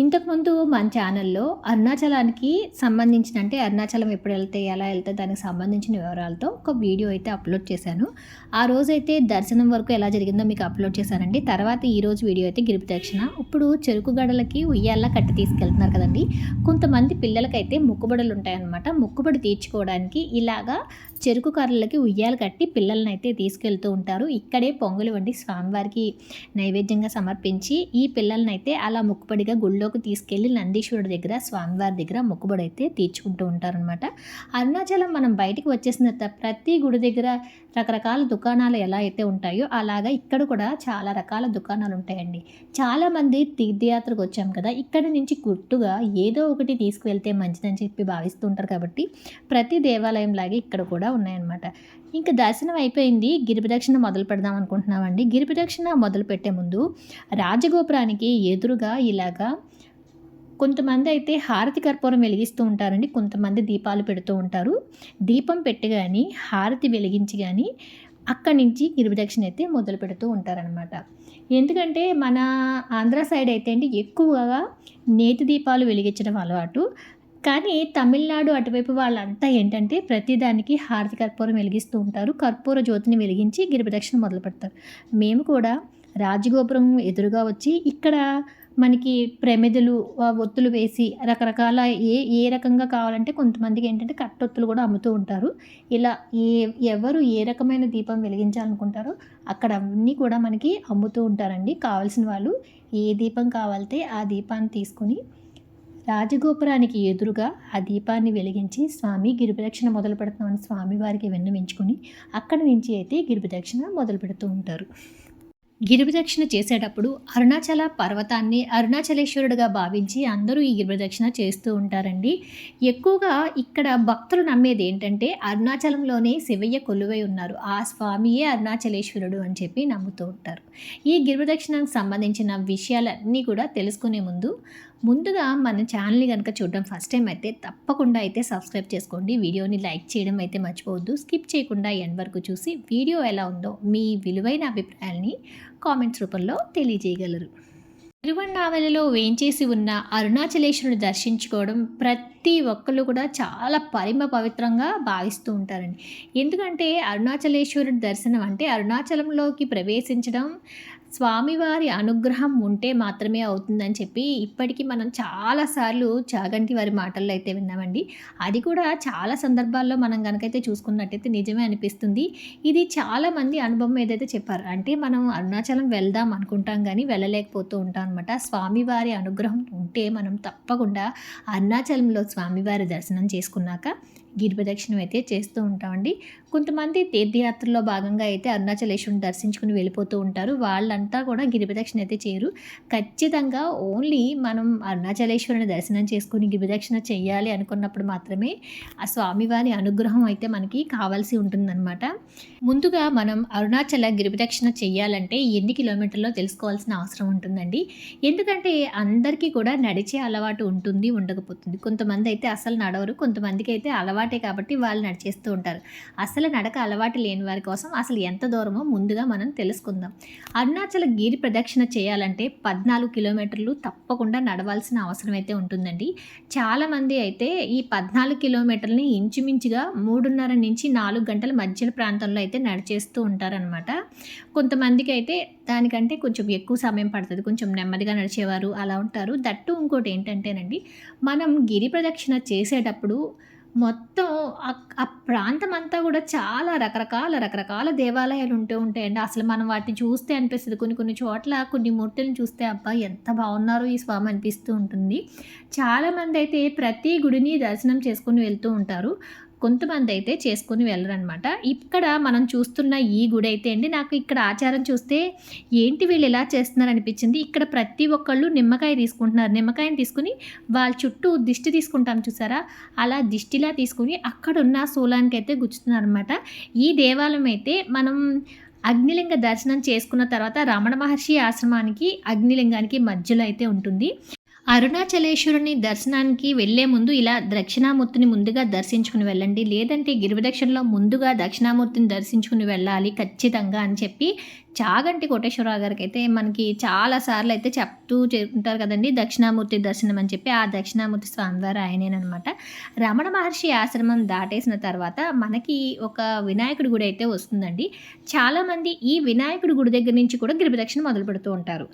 ఇంతకుముందు మన ఛానల్లో అరుణాచలానికి సంబంధించిన అంటే అరుణాచలం ఎప్పుడు వెళ్తే ఎలా వెళ్తే దానికి సంబంధించిన వివరాలతో ఒక వీడియో అయితే అప్లోడ్ చేశాను. ఆ రోజైతే దర్శనం వరకు ఎలా జరిగిందో మీకు అప్లోడ్ చేశానండి. తర్వాత ఈ రోజు వీడియో అయితే గిరి దక్షిణ. ఇప్పుడు చెరుకు గడలకి ఉయ్యాల కట్టి తీసుకెళ్తున్నారు కదండి. కొంతమంది పిల్లలకైతే ముక్కుబడులు ఉంటాయన్నమాట. ముక్కుబడి తీర్చుకోవడానికి ఇలాగా చెరుకు కర్రలకి ఉయ్యాలు కట్టి పిల్లల్ని అయితే తీసుకెళ్తూ ఉంటారు. ఇక్కడే పొంగులు వండి స్వామివారికి నైవేద్యంగా సమర్పించి ఈ పిల్లల్ని అయితే అలా ముక్కుబడిగా గుడిలోకి తీసుకెళ్ళి నందీశ్వరుడి దగ్గర స్వామివారి దగ్గర మొక్కుబడి అయితే తీర్చుకుంటూ ఉంటారనమాట అరుణాచలం మనం బయటికి వచ్చేసిన తర్వాత ప్రతి గుడి దగ్గర రకరకాల దుకాణాలు ఎలా అయితే ఉంటాయో అలాగా ఇక్కడ కూడా చాలా రకాల దుకాణాలు ఉంటాయండి. చాలామంది తీర్థయాత్రకు వచ్చాం కదా ఇక్కడ నుంచి గుర్తుగా ఏదో ఒకటి తీసుకువెళ్తే మంచిదని చెప్పి భావిస్తూ ఉంటారు కాబట్టి ప్రతి దేవాలయం లాగే ఇక్కడ కూడా ఉన్నాయన్నమాట. ఇంకా దర్శనం అయిపోయింది. గిరిప్రదక్షిణ మొదలు పెడదాం అనుకుంటున్నామండి. గిరిప్రదక్షిణ మొదలు పెట్టే ముందు రాజగోపురానికి ఎదురుగా ఇలాగా కొంతమంది అయితే హారతి కర్పూరం వెలిగిస్తూ ఉంటారండి. కొంతమంది దీపాలు పెడుతూ ఉంటారు. దీపం పెట్టి కానీ హారతి వెలిగించి కానీ అక్కడి నుంచి గిరిప్రదక్షిణ అయితే మొదలు పెడుతూ ఉంటారనమాట ఎందుకంటే మన ఆంధ్ర సైడ్ అయితే అండి ఎక్కువగా నేతి దీపాలు వెలిగించడం అలవాటు. కానీ తమిళనాడు అటువైపు వాళ్ళంతా ఏంటంటే ప్రతిదానికి హారతి కర్పూరం వెలిగిస్తూ ఉంటారు. కర్పూర జ్యోతిని వెలిగించి గిరిప్రదక్షిణ మొదలు పెడతారు. మేము కూడా రాజగోపురం ఎదురుగా వచ్చి ఇక్కడ మనకి ప్రమిదలు ఒత్తులు వేసి రకరకాల ఏ ఏ రకంగా కావాలంటే కొంతమందికి ఏంటంటే కట్టొత్తులు కూడా అమ్ముతూ ఉంటారు. ఇలా ఏ ఎవరు ఏ రకమైన దీపం వెలిగించాలనుకుంటారో అక్కడ అన్నీ కూడా మనకి అమ్ముతూ ఉంటారండి. కావాల్సిన వాళ్ళు ఏ దీపం కావాలితే ఆ దీపాన్ని తీసుకొని రాజగోపురానికి ఎదురుగా ఆ దీపాన్ని వెలిగించి స్వామి గిరిప్రదక్షిణ మొదలు పెడుతున్నామని స్వామివారికి విన్నవించుకుని అక్కడి నుంచి అయితే గిరిప్రదక్షిణ మొదలు పెడుతూ ఉంటారు. గిరిప్రదక్షిణ చేసేటప్పుడు అరుణాచల పర్వతాన్ని అరుణాచలేశ్వరుడుగా భావించి అందరూ ఈ గిరిప్రదక్షిణ చేస్తూ ఉంటారండి. ఎక్కువగా ఇక్కడ భక్తులు నమ్మేది ఏంటంటే అరుణాచలంలోనే శివయ్య కొలువై ఉన్నారు. ఆ స్వామియే అరుణాచలేశ్వరుడు అని చెప్పి నమ్ముతూ ఉంటారు. ఈ గిరిప్రదక్షిణకు సంబంధించిన విషయాలన్నీ కూడా తెలుసుకునే ముందు ముందుగా మన ఛానల్ని కనుక చూడడం ఫస్ట్ టైం అయితే తప్పకుండా అయితే సబ్స్క్రైబ్ చేసుకోండి. వీడియోని లైక్ చేయడం అయితే మర్చిపోవద్దు. స్కిప్ చేయకుండా ఎండ్ వరకు చూసి వీడియో ఎలా ఉందో మీ విలువైన అభిప్రాయాల్ని కామెంట్స్ రూపంలో తెలియజేయగలరు. తిరువണ്ണామలలో వేంచేసి ఉన్న అరుణాచలేశ్వరుని దర్శించుకోవడం ప్రతి ఒక్కళ్ళు కూడా చాలా పరిమ పవిత్రంగా భావిస్తూ ఉంటారండి. ఎందుకంటే అరుణాచలేశ్వరుడి దర్శనం అంటే అరుణాచలంలోకి ప్రవేశించడం స్వామివారి అనుగ్రహం ఉంటే మాత్రమే అవుతుందని చెప్పి ఇప్పటికీ మనం చాలాసార్లు చాగంటి వారి మాటల్లో అయితే విన్నామండి. అది కూడా చాలా సందర్భాల్లో మనం కనుకైతే చూసుకున్నట్టయితే నిజమే అనిపిస్తుంది. ఇది చాలామంది అనుభవం ఏదైతే చెప్పారు అంటే మనం అరుణాచలం వెళ్దాం అనుకుంటాం కానీ వెళ్ళలేకపోతూ ఉంటాం అనమాట స్వామివారి అనుగ్రహం ఉంటే మనం తప్పకుండా అరుణాచలంలో స్వామివారి దర్శనం చేసుకున్నాక గిరి ప్రదక్షిణం అయితే చేస్తూ ఉంటామండి. కొంతమంది తీర్థయాత్రలో భాగంగా అయితే అరుణాచలేశ్వరుని దర్శించుకుని వెళ్ళిపోతూ ఉంటారు. వాళ్ళంతా కూడా గిరి అయితే చేయరు. ఖచ్చితంగా ఓన్లీ మనం అరుణాచలేశ్వరుని దర్శనం చేసుకుని గిరి చేయాలి అనుకున్నప్పుడు మాత్రమే ఆ స్వామివారి అనుగ్రహం అయితే మనకి కావాల్సి ఉంటుందన్నమాట. ముందుగా మనం అరుణాచల గిరి చేయాలంటే ఎన్ని కిలోమీటర్లో తెలుసుకోవాల్సిన అవసరం ఉంటుందండి? ఎందుకంటే అందరికీ కూడా నడిచే అలవాటు ఉంటుంది ఉండకపోతుంది. కొంతమంది అయితే అసలు నడవరు కొంతమందికి అయితే అలవాటే కాబట్టి వాళ్ళు నడిచేస్తూ ఉంటారు. అసలు నడక అలవాటు లేని వారి కోసం అసలు ఎంత దూరమో ముందుగా మనం తెలుసుకుందాం. అరుణాచల గిరి ప్రదక్షిణ చేయాలంటే పద్నాలుగు కిలోమీటర్లు తప్పకుండా నడవాల్సిన అవసరం అయితే ఉంటుందండి. చాలామంది అయితే ఈ పద్నాలుగు కిలోమీటర్లని ఇంచుమించుగా మూడున్నర నుంచి నాలుగు గంటల మధ్య ప్రాంతంలో అయితే నడిచేస్తూ ఉంటారనమాట కొంతమందికి అయితే దానికంటే కొంచెం ఎక్కువ సమయం పడుతుంది. కొంచెం నెమ్మదిగా నడిచేవారు అలా ఉంటారు. దట్టు ఇంకోటి ఏంటంటేనండి మనం గిరి ప్రదక్షిణ చేసేటప్పుడు మొత్తం ఆ- ప్రాంతం అంతా కూడా చాలా రకరకాల రకరకాల దేవాలయాలు ఉంటూ ఉంటాయండి. అసలు మనం వాటిని చూస్తే అనిపిస్తుంది. కొన్ని కొన్ని చోట్ల కొన్ని మూర్తులను చూస్తే అబ్బా ఎంత బాగున్నారో ఈ స్వామి అనిపిస్తూ ఉంటుంది. చాలామంది అయితే ప్రతి గుడిని దర్శనం చేసుకుని వెళ్తూ ఉంటారు. కొంతమంది అయితే చేసుకుని వెళ్ళరనమాట ఇక్కడ మనం చూస్తున్న ఈ గుడి అయితే అండి నాకు ఇక్కడ ఆచారం చూస్తే ఏంటి వీళ్ళు ఎలా చేస్తున్నారు అనిపించింది ఇక్కడ ప్రతి ఒక్కళ్ళు నిమ్మకాయ తీసుకుంటున్నారు. నిమ్మకాయని తీసుకుని వాళ్ళ చుట్టూ దిష్టి తీసుకుంటాం చూసారా? అలా దిష్టిలా తీసుకుని అక్కడ ఉన్న శూలానికి అయితే గుచ్చుతున్నారు అనమాట ఈ దేవాలయం అయితే మనం అగ్నిలింగ దర్శనం చేసుకున్న తర్వాత రమణ మహర్షి ఆశ్రమానికి అగ్నిలింగానికి మధ్యలో అయితే ఉంటుంది. అరుణాచలేశ్వరుని దర్శనానికి వెళ్ళే ముందు ఇలా దక్షిణామూర్తిని ముందుగా దర్శించుకుని వెళ్ళండి. లేదంటే గిరివదక్షిణలో ముందుగా దక్షిణామూర్తిని దర్శించుకుని వెళ్ళాలి ఖచ్చితంగా అని చెప్పి చాగంటి కోటేశ్వరరావు గారికి అయితే మనకి చాలా సార్లు అయితే చెప్తూ ఉంటారు కదండి దక్షిణామూర్తి దర్శనం అని చెప్పి. ఆ దక్షిణామూర్తి స్వామివారు ఆయనేనమాట రమణ మహర్షి ఆశ్రమం దాటేసిన తర్వాత మనకి ఒక వినాయకుడి గుడి అయితే వస్తుందండి. చాలామంది ఈ వినాయకుడి గుడి దగ్గర నుంచి కూడా గిరిపదక్షిణ మొదలు పెడుతూ ఉంటారు.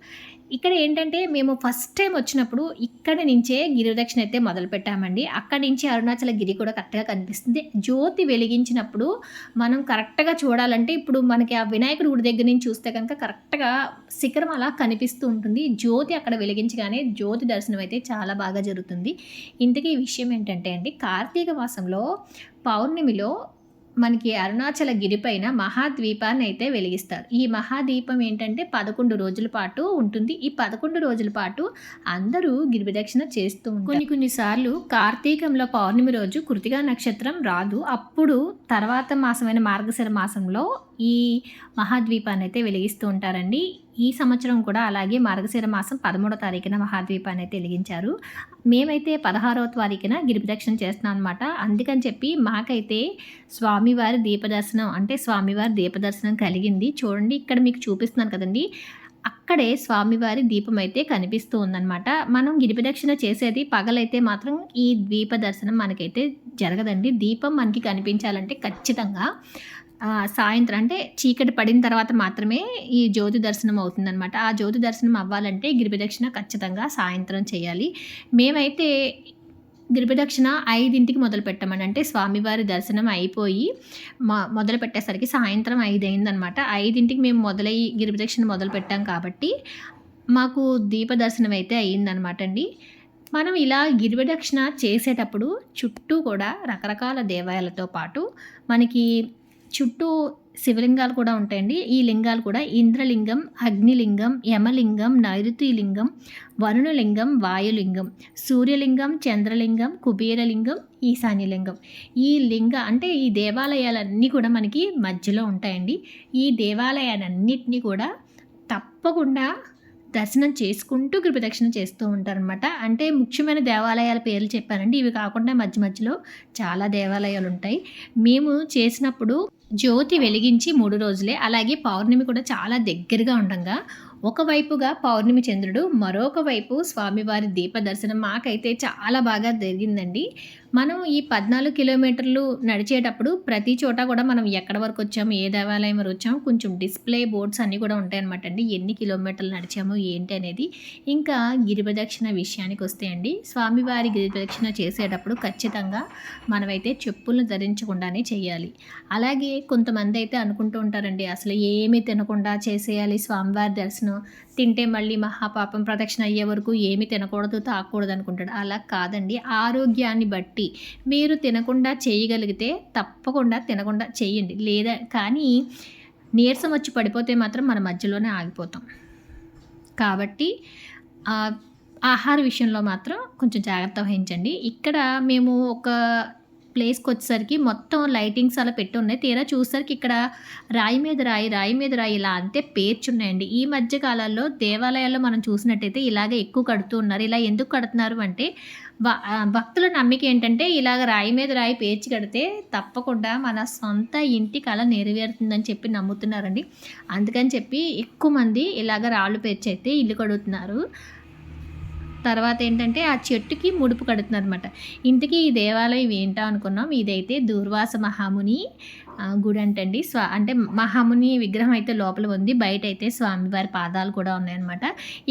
ఇక్కడ ఏంటంటే మేము ఫస్ట్ టైం వచ్చినప్పుడు ఇక్కడ నుంచే గిరిదక్షిణ అయితే మొదలు పెట్టామండి అక్కడి నుంచి అరుణాచల గిరి కూడా కరెక్ట్గా కనిపిస్తుంది. జ్యోతి వెలిగించినప్పుడు మనం కరెక్ట్గా చూడాలంటే ఇప్పుడు మనకి ఆ వినాయకుడి గుడి దగ్గర నుంచి చూస్తే కనుక కరెక్ట్గా శిఖరం అలా కనిపిస్తూ ఉంటుంది. జ్యోతి అక్కడ వెలిగించగానే జ్యోతి దర్శనం అయితే చాలా బాగా జరుగుతుంది. ఇంతకీ ఈ విషయం ఏంటంటే అండి కార్తీక మాసంలో పౌర్ణమిలో మనకి అరుణాచల గిరిపైన మహాద్వీపాన్ని అయితే వెలిగిస్తారు. ఈ మహాదీపం ఏంటంటే పదకొండు రోజుల పాటు ఉంటుంది. ఈ పదకొండు రోజుల పాటు అందరూ గిరిప్రదక్షిణ చేస్తూ ఉంటారు. కొన్ని కొన్నిసార్లు కార్తీకంలో పౌర్ణమి రోజు కృతిగా నక్షత్రం రాదు. అప్పుడు తర్వాత మాసమైన మార్గశిర మాసంలో ఈ మహాద్వీపాన్ని అయితే వెలిగిస్తూ ఉంటారండి. ఈ సంవత్సరం కూడా అలాగే మార్గశిర మాసం పదమూడో తారీఖున మహాద్వీపాన్ని అయితే వెలిగించారు. మేమైతే పదహారవ తారీఖున గిరిప్రదక్షిణ చేస్తున్నాం అనమాట అందుకని చెప్పి మాకైతే స్వామివారి దీపదర్శనం అంటే స్వామివారి దీపదర్శనం కలిగింది. చూడండి ఇక్కడ మీకు చూపిస్తున్నాను కదండి. అక్కడే స్వామివారి దీపం అయితే కనిపిస్తూ ఉందన్నమాట. మనం గిరిపదక్షిణ చేసేది పగలైతే మాత్రం ఈ ద్వీప దర్శనం మనకైతే జరగదండి. దీపం మనకి కనిపించాలంటే ఖచ్చితంగా సాయంత్రం అంటే చీకటి పడిన తర్వాత మాత్రమే ఈ జ్యోతి దర్శనం అవుతుందన్నమాట. ఆ జ్యోతి దర్శనం అవ్వాలంటే గిరిప్రదక్షిణ ఖచ్చితంగా సాయంత్రం చేయాలి. మేమైతే గిరిప్రదక్షిణ ఐదింటికి మొదలు పెట్టమని అంటే స్వామివారి దర్శనం అయిపోయి మా మొదలు పెట్టేసరికి సాయంత్రం ఐదు అయిందనమాట ఐదింటికి మేము మొదలయ్యి గిరిప్రదక్షిణ మొదలు పెట్టాం కాబట్టి మాకు దీప దర్శనం అయితే అయ్యిందనమాట అండి. మనం ఇలా గిరిప్రదక్షిణ చేసేటప్పుడు చుట్టూ కూడా రకరకాల దేవాలయాలతో పాటు మనకి చుట్టూ శివలింగాలు కూడా ఉంటాయండి. ఈ లింగాలు కూడా ఇంద్రలింగం అగ్నిలింగం యమలింగం నైరుతి లింగం వరుణలింగం వాయులింగం సూర్యలింగం చంద్రలింగం కుబేరలింగం ఈశాన్యలింగం. ఈ లింగ అంటే ఈ దేవాలయాలన్నీ కూడా మనకి మధ్యలో ఉంటాయండి. ఈ దేవాలయాలన్నింటినీ కూడా తప్పకుండా దర్శనం చేసుకుంటూ కృపదక్షిణ చేస్తూ ఉంటారనమాట అంటే ముఖ్యమైన దేవాలయాల పేర్లు చెప్పానండి. ఇవి కాకుండా మధ్య మధ్యలో చాలా దేవాలయాలు ఉంటాయి మేము చేసినప్పుడు జ్యోతి వెలిగించి మూడు రోజులే. అలాగే పౌర్ణమి కూడా చాలా దగ్గరగా ఉండగా. ఒకవైపుగా పౌర్ణమి చంద్రుడు మరొక వైపు స్వామివారి దీప దర్శనం మాకైతే చాలా బాగా జరిగిందండి. మనం ఈ పద్నాలుగు కిలోమీటర్లు నడిచేటప్పుడు ప్రతి చోట కూడా మనం ఎక్కడ వరకు వచ్చాము ఏ దేవాలయం వరకు వచ్చాము కొంచెం డిస్ప్లే బోర్డ్స్ అన్నీ కూడా ఉంటాయన్నమాట అండి. ఎన్ని కిలోమీటర్లు నడిచాము ఏంటి అనేది. ఇంకా గిరిప్రదక్షిణ విషయానికి వస్తే అండి స్వామివారి గిరిప్రదక్షిణ చేసేటప్పుడు ఖచ్చితంగా మనమైతే చెప్పులను ధరించకుండానే చేయాలి. అలాగే కొంతమంది అయితే అనుకుంటూ ఉంటారండి అసలు ఏమీ తినకుండా చేసేయాలి స్వామివారి దర్శనం తింటే మళ్ళీ మహాపాపం ప్రదక్షిణ అయ్యే వరకు ఏమి తినకూడదు తాకూడదు అనుకుంటాడు. అలా కాదండి. ఆరోగ్యాన్ని బట్టి మీరు తినకుండా చేయగలిగితే తప్పకుండా తినకుండా చేయండి. లేదా కానీ నీరసం వచ్చి పడిపోతే మాత్రం మన మధ్యలోనే ఆగిపోతాం. కాబట్టి ఆహార విషయంలో మాత్రం కొంచెం జాగ్రత్త వహించండి. ఇక్కడ మేము ఒక ప్లేస్కి వచ్చేసరికి మొత్తం లైటింగ్స్ అలా పెట్టి ఉన్నాయి తీరా చూసేసరికి ఇక్కడ రాయి మీద రాయి రాయి మీద రాయి ఇలా అంతే పేర్చున్నాయండి. ఈ మధ్య కాలాల్లో దేవాలయాల్లో మనం చూసినట్టయితే ఇలాగే ఎక్కువ కడుతూ ఉన్నారు. ఇలా ఎందుకు కడుతున్నారు అంటే భక్తుల నమ్మిక ఏంటంటే ఇలాగ రాయి మీద రాయి పేర్చి కడితే తప్పకుండా మన సొంత ఇంటి కళ నెరవేరుతుందని చెప్పి నమ్ముతున్నారండి. అందుకని చెప్పి ఎక్కువ మంది ఇలాగ రాళ్ళు పేర్చి అయితే ఇల్లు కడుగుతున్నారు. తర్వాత ఏంటంటే ఆ చెట్టుకి ముడుపు కడుతున్నారు అనమాట ఇంటికి ఈ దేవాలయం ఏంటో అనుకున్నాం. ఇదైతే దూర్వాస మహాముని గుడి అంటండి. స్వా అంటే మహాముని విగ్రహం అయితే లోపల ఉంది. బయట అయితే స్వామివారి పాదాలు కూడా ఉన్నాయన్నమాట.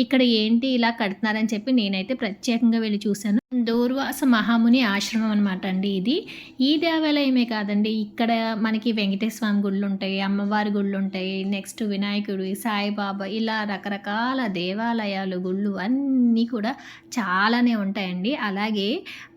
ఇక్కడ ఏంటి ఇలా కడుతున్నారని చెప్పి నేనైతే ప్రత్యేకంగా వెళ్ళి చూశాను. దూర్వాస మహాముని ఆశ్రమం అనమాట అండి ఇది. ఈ దేవాలయమే కాదండి ఇక్కడ మనకి వెంకటేశ్వర స్వామి గుళ్ళు ఉంటాయి అమ్మవారి గుళ్ళు ఉంటాయి నెక్స్ట్ వినాయకుడు సాయిబాబా ఇలా రకరకాల దేవాలయాలు గుళ్ళు అన్నీ కూడా చాలానే ఉంటాయండి. అలాగే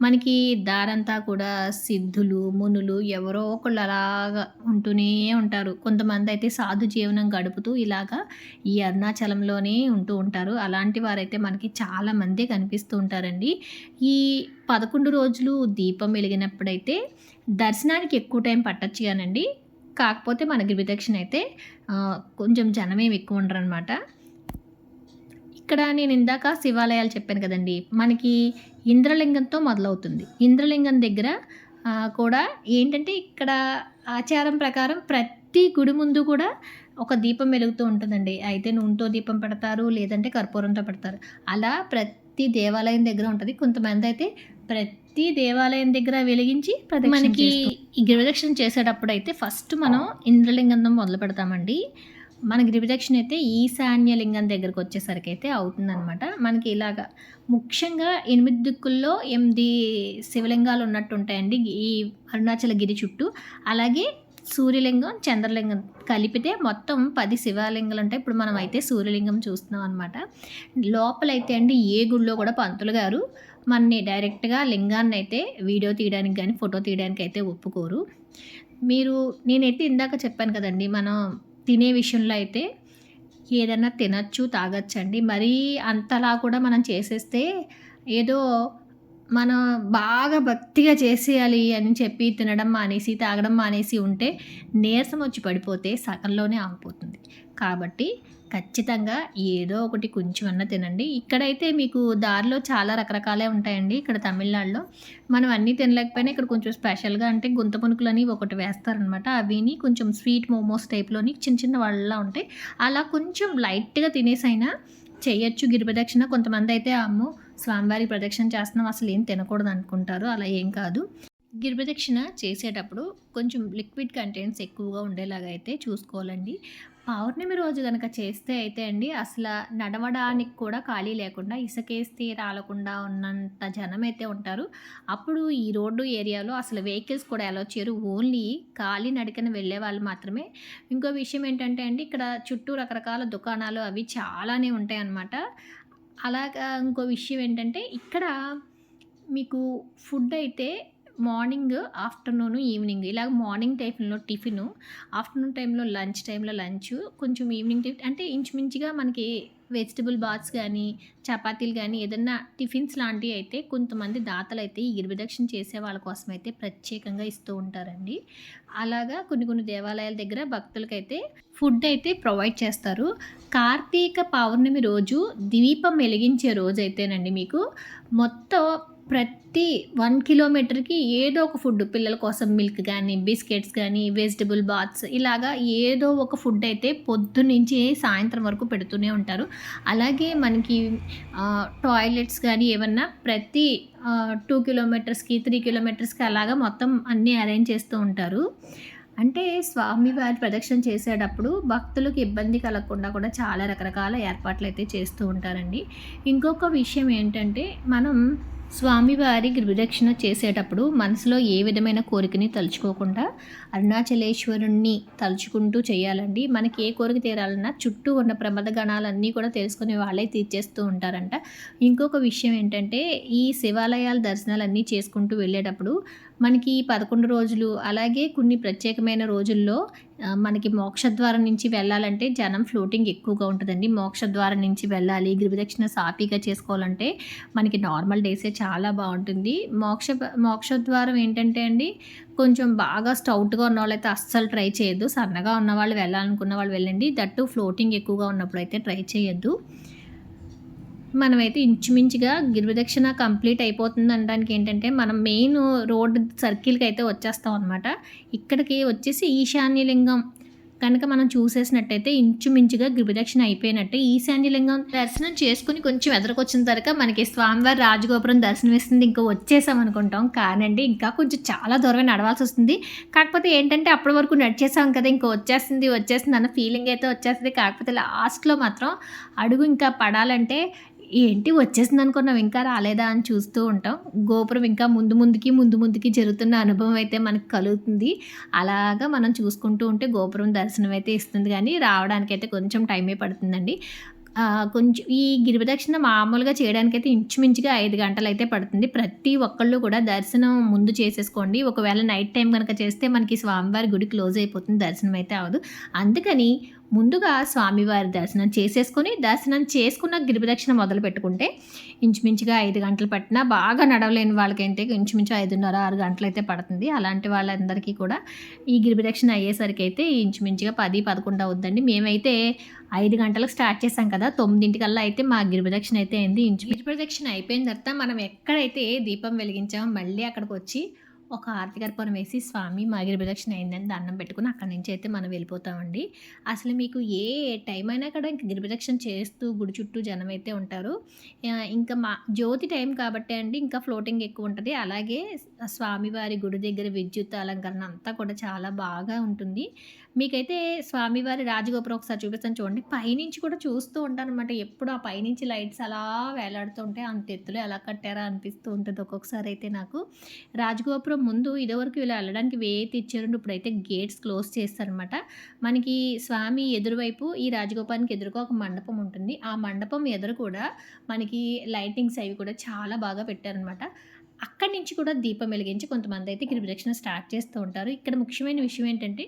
మనకి దారంతా కూడా సిద్ధులు మునులు ఎవరో ఒకళ్ళు అలాగా ఉంటూనే ఉంటారు. కొంతమంది అయితే సాధు జీవనం గడుపుతూ ఇలాగా ఈ అరుణాచలంలోనే ఉంటూ ఉంటారు. అలాంటి వారైతే మనకి చాలామంది కనిపిస్తూ ఉంటారండి. ఈ పదకొండు రోజులు దీపం వెలిగినప్పుడైతే దర్శనానికి ఎక్కువ టైం పట్టచ్చు కానండి. కాకపోతే మన గిరిదక్షిణ అయితే కొంచెం జనమేమి ఎక్కువ ఉండరు అనమాట ఇక్కడ నేను ఇందాక శివాలయాలు చెప్పాను కదండి. మనకి ఇంద్రలింగంతో మొదలవుతుంది. ఇంద్రలింగం దగ్గర కూడా ఏంటంటే ఇక్కడ ఆచారం ప్రకారం ప్రతి గుడి ముందు కూడా ఒక దీపం వెలుగుతూ ఉంటుందండి. అయితే నూనెతో దీపం పెడతారు లేదంటే కర్పూరంతో పెడతారు. అలా ప్రతి దేవాలయం దగ్గర ఉంటుంది. కొంతమంది అయితే ప్రతి దేవాలయం దగ్గర వెలిగించి మనకి ఈ గిరిదక్షిణ చేసేటప్పుడు అయితే ఫస్ట్ మనం ఇంద్రలింగంతో మొదలు పెడతామండి. మన గిరిదక్షిణ అయితే ఈశాన్య లింగం దగ్గరకు వచ్చేసరికి అయితే అవుతుందన్నమాట. మనకి ఇలాగా ముఖ్యంగా ఎనిమిది దిక్కుల్లో ఎనిమిది శివలింగాలు ఉన్నట్టు ఉంటాయండి ఈ అరుణాచల గిరి చుట్టూ. అలాగే సూర్యలింగం చంద్రలింగం కలిపితే మొత్తం పది శివలింగాలు ఉంటాయి. ఇప్పుడు మనం అయితే సూర్యలింగం చూస్తున్నాం అనమాట లోపలైతే అండి ఏ గుడిలో కూడా పంతులు గారు మనని డైరెక్ట్గా లింగాన్ని అయితే వీడియో తీయడానికి కానీ ఫోటో తీయడానికి అయితే ఒప్పుకోరు. మీరు నేనైతే ఇందాక చెప్పాను కదండి మనం తినే విషయంలో అయితే ఏదైనా తినచ్చు తాగొచ్చండి. మరీ అంతలా కూడా మనం చేసేస్తే ఏదో మనం బాగా భక్తిగా చేసేయాలి అని చెప్పి తినడం మానేసి తాగడం మానేసి ఉంటే నీరసం వచ్చి పడిపోతే సగంలోనే ఆగిపోతుంది. కాబట్టి ఖచ్చితంగా ఏదో ఒకటి కొంచెం అన్న తినండి. ఇక్కడైతే మీకు దారిలో చాలా రకరకాలే ఉంటాయండి ఇక్కడ తమిళనాడులో. మనం అన్నీ తినలేకపోయినా ఇక్కడ కొంచెం స్పెషల్గా అంటే గుంత పునుకులని ఒకటి వేస్తారనమాట. అవిని కొంచెం స్వీట్ మోమోస్ టైప్లోని చిన్న చిన్న వాళ్ళలా ఉంటాయి. అలా కొంచెం లైట్గా తినేసైనా చేయొచ్చు. గిరిపదక్షిణ కొంతమంది అయితే అమ్మో స్వామివారి ప్రదక్షిణ చేస్తున్నాం. అసలు ఏం తినకూడదు అనుకుంటారు అలా ఏం కాదు. గిరిప్రదక్షిణ చేసేటప్పుడు కొంచెం లిక్విడ్ కంటెంట్స్ ఎక్కువగా ఉండేలాగా అయితే చూసుకోవాలండి. పౌర్ణమి రోజు కనుక చేస్తే అయితే అండి అసలు నడవడానికి కూడా ఖాళీ లేకుండా ఇసుకేస్తే రాలకుండా ఉన్నంత జనం అయితే ఉంటారు. అప్పుడు ఈ రోడ్డు ఏరియాలో అసలు వెహికల్స్ కూడా ఎలా చేయరు. ఓన్లీ ఖాళీ నడికన వెళ్ళే వాళ్ళు మాత్రమే. ఇంకో విషయం ఏంటంటే అండి ఇక్కడ చుట్టూ రకరకాల దుకాణాలు అవి చాలానే ఉంటాయి అన్నమాట అలాగా ఇంకో విషయం ఏంటంటే ఇక్కడ మీకు ఫుడ్ అయితే మార్నింగ్ ఆఫ్టర్నూన్ ఈవినింగ్. ఇలాగ మార్నింగ్ టైంలో టిఫిన్ ఆఫ్టర్నూన్ టైంలో లంచ్ టైంలో లంచ్ కొంచెం ఈవినింగ్ టైం అంటే ఇంచుమించుగా మనకి వెజిటబుల్ బాత్స్ కానీ చపాతీలు కానీ ఏదన్నా టిఫిన్స్ లాంటివి అయితే కొంతమంది దాతలు అయితే ఈ గిరిదక్షిణ చేసే వాళ్ళ కోసం అయితే ప్రత్యేకంగా ఇస్తూ ఉంటారండి. అలాగా కొన్ని కొన్ని దేవాలయాల దగ్గర భక్తులకైతే ఫుడ్ అయితే ప్రొవైడ్ చేస్తారు. కార్తీక పౌర్ణమి రోజు దీపం వెలిగించే రోజు అయితేనండి మీకు మొత్తం ప్రతి వన్ కిలోమీటర్కి ఏదో ఒక ఫుడ్ పిల్లల కోసం మిల్క్ కానీ బిస్కెట్స్ కానీ వెజిటబుల్ బాత్స్ ఇలాగా ఏదో ఒక ఫుడ్ అయితే పొద్దు నుంచి సాయంత్రం వరకు పెడుతూనే ఉంటారు. అలాగే మనకి టాయిలెట్స్ కానీ ఏమన్నా ప్రతి టూ కిలోమీటర్స్కి త్రీ కిలోమీటర్స్కి అలాగా మొత్తం అన్నీ అరేంజ్ చేస్తూ ఉంటారు. అంటే స్వామివారి ప్రదక్షిణ చేసేటప్పుడు భక్తులకు ఇబ్బంది కలగకుండా కూడా చాలా రకరకాల ఏర్పాట్లు అయితే చేస్తూ ఉంటారండి. ఇంకొక విషయం ఏంటంటే మనం స్వామివారి గృహదక్షిణ చేసేటప్పుడు మనసులో ఏ విధమైన కోరికని తలుచుకోకుండా అరుణాచలేశ్వరుణ్ణి తలుచుకుంటూ చేయాలండి. మనకి ఏ కోరిక తీరాలన్నా చుట్టూ ఉన్న ప్రమద గణాలన్నీ కూడా తెలుసుకునే వాళ్ళే తీర్చేస్తూ ఉంటారంట. ఇంకొక విషయం ఏంటంటే ఈ శివాలయాల దర్శనాలన్నీ చేసుకుంటూ వెళ్ళేటప్పుడు మనకి పదకొండు రోజులు అలాగే కొన్ని ప్రత్యేకమైన రోజుల్లో మనకి మోక్షద్వారం నుంచి వెళ్ళాలంటే జనం ఫ్లోటింగ్ ఎక్కువగా ఉంటుందండి. మోక్షద్వారం నుంచి వెళ్ళాలి గిరిదక్షిణ సాఫీగా చేసుకోవాలంటే మనకి నార్మల్ డేసే చాలా బాగుంటుంది. మోక్ష మోక్షద్వారం ఏంటంటే అండి కొంచెం బాగా స్టౌట్గా ఉన్న వాళ్ళైతే అస్సలు ట్రై చేయొద్దు. సన్నగా ఉన్న వాళ్ళు వెళ్ళాలనుకున్న వాళ్ళు వెళ్ళండి. దట్టు ఫ్లోటింగ్ ఎక్కువగా ఉన్నప్పుడు అయితే ట్రై చేయొద్దు. మనమైతే ఇంచుమించుగా గిరిదక్షిణ కంప్లీట్ అయిపోతుంది అనడానికి ఏంటంటే మనం మెయిన్ రోడ్ సర్కిల్కి అయితే వచ్చేస్తాం అనమాట ఇక్కడికి వచ్చేసి ఈశాన్యలింగం. కనుక మనం చూసేసినట్టయితే ఇంచుమించుగా గిరిదక్షిణ అయిపోయినట్టే ఈశాన్యలింగం దర్శనం చేసుకుని కొంచెం ఎదరికొచ్చిన తర్వాత మనకి స్వామివారి రాజగోపురం దర్శనం ఇస్తుంది ఇంకా వచ్చేసాం అనుకుంటాం కానండి ఇంకా కొంచెం చాలా దూరమే నడవాల్సి వస్తుంది కాకపోతే ఏంటంటే అప్పటి వరకు నడిచేసాం కదా ఇంకా వచ్చేస్తుంది వచ్చేస్తుంది అన్న ఫీలింగ్ అయితే వచ్చేస్తుంది. కాకపోతే లాస్ట్లో మాత్రం అడుగు ఇంకా పడాలంటే ఏంటి వచ్చేసింది అనుకున్నాం ఇంకా రాలేదా అని చూస్తూ ఉంటాం. గోపురం ఇంకా ముందు ముందుకి ముందు ముందుకి జరుగుతున్న అనుభవం అయితే మనకు కలుగుతుంది. అలాగా మనం చూసుకుంటూ ఉంటే గోపురం దర్శనం అయితే ఇస్తుంది కానీ రావడానికైతే కొంచెం టైమే పడుతుందండి. కొంచెం ఈ గిరిప్రదక్షిణ మామూలుగా చేయడానికైతే ఇంచుమించుగా ఐదు గంటలు అయితే పడుతుంది. ప్రతి ఒక్కళ్ళు కూడా దర్శనం ముందు చేసేసుకోండి. ఒకవేళ నైట్ టైం కనుక చేస్తే మనకి స్వామివారి గుడి క్లోజ్ అయిపోతుంది దర్శనం అయితే అవదు అందుకని ముందుగా స్వామివారి దర్శనం చేసేసుకొని దర్శనం చేసుకున్న గిరిప్రదక్షిణ మొదలు పెట్టుకుంటే ఇంచుమించుగా ఐదు గంటలు పట్టినా బాగా నడవలేని వాళ్ళకైతే ఇంచుమించు ఐదున్నర ఆరు గంటలు అయితే పడుతుంది. అలాంటి వాళ్ళందరికీ కూడా ఈ గిరిప్రదక్షిణ అయ్యేసరికి అయితే ఇంచుమించుగా పది పదకొండు అవుద్దండి. మేమైతే ఐదు గంటలకు స్టార్ట్ చేసాం కదా తొమ్మిదింటికల్లా అయితే మా గిరిప్రదక్షిణ అయితే అయింది. ఇంచు గిరిప్రదక్షిణ అయిపోయిన తర్వాత మనం ఎక్కడైతే దీపం వెలిగించామో మళ్ళీ అక్కడికి వచ్చి ఒక ఆరతి కర్పూరం వేసి స్వామి మా గిరిప్రదక్షిణ అయిందని దండం పెట్టుకుని అక్కడి నుంచి అయితే మనం వెళ్ళిపోతామండి. అసలు మీకు ఏ టైం అయినా కూడా ఇంకా గిరిప్రదక్షిణ చేస్తూ గుడి చుట్టూ జనం అయితే ఉంటారు. ఇంకా మా జ్యోతి టైం కాబట్టి అండి ఇంకా ఫ్లోటింగ్ ఎక్కువ ఉంటుంది. అలాగే స్వామివారి గుడి దగ్గర విద్యుత్ అలంకరణ అంతా కూడా చాలా బాగా ఉంటుంది. మీకైతే స్వామివారి రాజగోపురం ఒకసారి చూపిస్తాను చూడండి. పైనుంచి కూడా చూస్తూ ఉంటాను అనమాట ఎప్పుడు ఆ పైనుంచి లైట్స్ అలా వేలాడుతూ ఉంటాయి అంత ఎత్తులో ఎలా కట్టారా అనిపిస్తూ ఉంటుంది ఒక్కొక్కసారి అయితే నాకు. రాజగోపురం ముందు ఇదివరకు ఇలా వెళ్ళడానికి వేతి ఇచ్చారు ఇప్పుడైతే గేట్స్ క్లోజ్ చేస్తారనమాట మనకి స్వామి ఎదురువైపు ఈ రాజగోపానికి ఎదురుగా ఒక మండపం ఉంటుంది. ఆ మండపం ఎదురు కూడా మనకి లైటింగ్స్ అవి కూడా చాలా బాగా పెట్టారనమాట అక్కడి నుంచి కూడా దీపం వెలిగించి కొంతమంది అయితే గిరిప్రదక్షిణ స్టార్ట్ చేస్తూ ఉంటారు. ఇక్కడ ముఖ్యమైన విషయం ఏంటంటే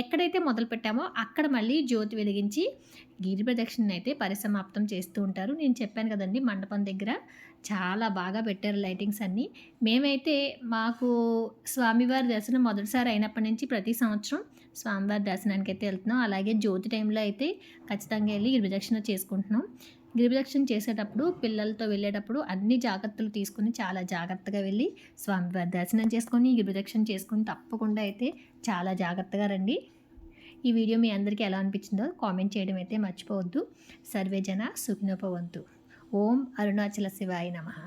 ఎక్కడైతే మొదలు పెట్టామో అక్కడ మళ్ళీ జ్యోతి వెలిగించి గిరిప్రదక్షిణ అయితే పరిసమాప్తం చేస్తూ ఉంటారు. నేను చెప్పాను కదండి మండపం దగ్గర చాలా బాగా పెట్టారు లైటింగ్స్ అన్నీ. మేమైతే మాకు స్వామివారి దర్శనం మొదటిసారి అయినప్పటి నుంచి ప్రతి సంవత్సరం స్వామివారి దర్శనానికి అయితే వెళ్తున్నాం. అలాగే జ్యోతి టైంలో అయితే ఖచ్చితంగా వెళ్ళి గిరిప్రదక్షిణ చేసుకుంటున్నాం. గిరిప్రదక్షిణ చేసేటప్పుడు పిల్లలతో వెళ్ళేటప్పుడు అన్ని జాగ్రత్తలు తీసుకుని చాలా జాగ్రత్తగా వెళ్ళి స్వామివారి దర్శనం చేసుకొని గిరిప్రదక్షిణ చేసుకొని చేసుకుని తప్పకుండా అయితే చాలా జాగ్రత్తగా రండి. ఈ వీడియో మీ అందరికీ ఎలా అనిపించిందో కామెంట్ చేయడం అయితే మర్చిపోవద్దు. సర్వేజన సుఖినోపవంతు ఓం అరుణాచల శివాయ నమః.